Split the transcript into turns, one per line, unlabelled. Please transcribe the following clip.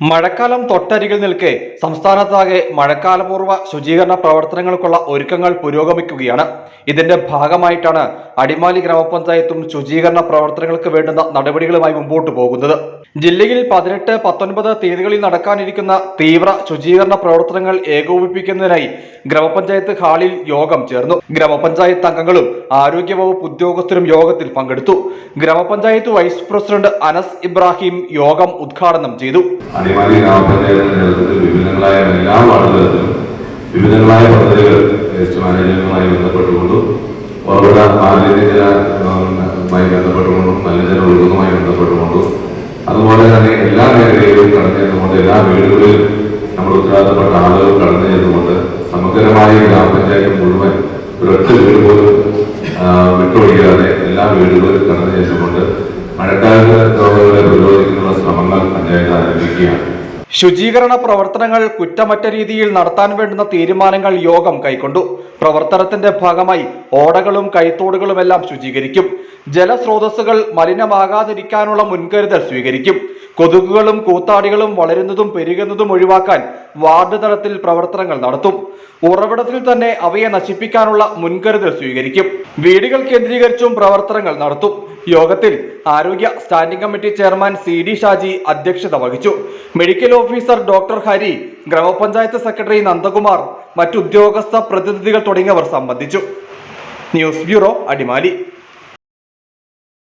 മഴക്കാലം തൊട്ടരികിൽ നിൽക്കെ സംസ്ഥാനത്താകെ മഴക്കാലപൂർവ ശുചീകരണ പ്രവർത്തനങ്ങൾക്കുള്ള ഒരുക്കങ്ങൾ പുരോഗമിക്കുകയാണ്. ഇതിന്റെ ഭാഗമായിട്ടാണ് അടിമാലി ഗ്രാമപഞ്ചായത്തും ശുചീകരണ പ്രവർത്തനങ്ങൾക്ക് വേണ്ടുന്ന നടപടികളുമായി മുമ്പോട്ട് പോകുന്നത്. ജില്ലയിൽ പതിനെട്ട് പത്തൊൻപത് തീയതികളിൽ നടക്കാനിരിക്കുന്ന തീവ്ര ശുചീകരണ പ്രവർത്തനങ്ങൾ ഏകോപിപ്പിക്കുന്നതിനായി ഗ്രാമപഞ്ചായത്ത് ഹാളിൽ യോഗം ചേർന്നു. ഗ്രാമപഞ്ചായത്ത് അംഗങ്ങളും ആരോഗ്യവകുപ്പ് ഉദ്യോഗസ്ഥരും യോഗത്തിൽ പങ്കെടുത്തു. ഗ്രാമപഞ്ചായത്ത് വൈസ് പ്രസിഡന്റ് അനസ് ഇബ്രാഹിം യോഗം ഉദ്ഘാടനം ചെയ്തു.
അടിമാലി ഗ്രാമപഞ്ചായത്തിന്റെ നേതൃത്വത്തിൽ വിവിധങ്ങളായ എല്ലാ വാർഡുകളിലും വിവിധങ്ങളായ പദ്ധതികൾ വേസ്റ്റ് മാനേജ്മെന്റുമായി ബന്ധപ്പെട്ടുകൊണ്ടും ഉറവിട മാലിന്യജലമായി ബന്ധപ്പെട്ടുകൊണ്ടും മലിനജല ഒഴുകുന്നതുമായി ബന്ധപ്പെട്ടുകൊണ്ടും അതുപോലെ തന്നെ എല്ലാ മേഖലയിലും കടന്നു ചെന്നുകൊണ്ട് എല്ലാ വീടുകളിലും നമ്മുടെ ഉത്തരവാദിത്തപ്പെട്ട ആളുകൾ കടന്നു ചെന്നുകൊണ്ട് സമഗ്രമായ ഗ്രാമപഞ്ചായത്ത് മുഴുവൻ ഒരൊറ്റ വീട് പോലും വിട്ടൊഴിയാതെ എല്ലാ വീടുകളിലും കടന്നു ചെന്നുകൊണ്ട് മഴക്കാലത്ത്
ശുചീകരണ പ്രവർത്തനങ്ങൾ കുറ്റമറ്റ രീതിയിൽ നടത്താൻ വേണ്ടുന്ന തീരുമാനങ്ങൾ യോഗം കൈക്കൊണ്ടു. പ്രവർത്തനത്തിന്റെ ഭാഗമായി ഓടകളും കൈത്തോടുകളുമെല്ലാം ശുചീകരിക്കും. ജലസ്രോതസ്സുകൾ മലിനമാകാതിരിക്കാനുള്ള മുൻകരുതൽ സ്വീകരിക്കും. കൊതുകുകളും കൂത്താടികളും വളരുന്നതും പെരുകുന്നതും ഒഴിവാക്കാൻ വാർഡ് തലത്തിൽ പ്രവർത്തനങ്ങൾ നടത്തും. ഉറവിടത്തിൽ തന്നെ അവയെ നശിപ്പിക്കാനുള്ള മുൻകരുതൽ സ്വീകരിക്കും. വീടുകൾ കേന്ദ്രീകരിച്ചും പ്രവർത്തനങ്ങൾ നടത്തും. യോഗത്തിൽ ആരോഗ്യ standing committee chairman C D Shaji അധ്യക്ഷത വഹിച്ചു. മെഡിക്കൽ ഓഫീസർ ഡോക്ടർ ഹരി ഗ്രാമപഞ്ചായത്ത് സെക്രട്ടറി നന്ദകുമാർ മറ്റു ഉദ്യോഗസ്ഥ പ്രതിനിധികൾ തുടങ്ങിയവർ സംബന്ധിച്ചു. News bureau Adimali.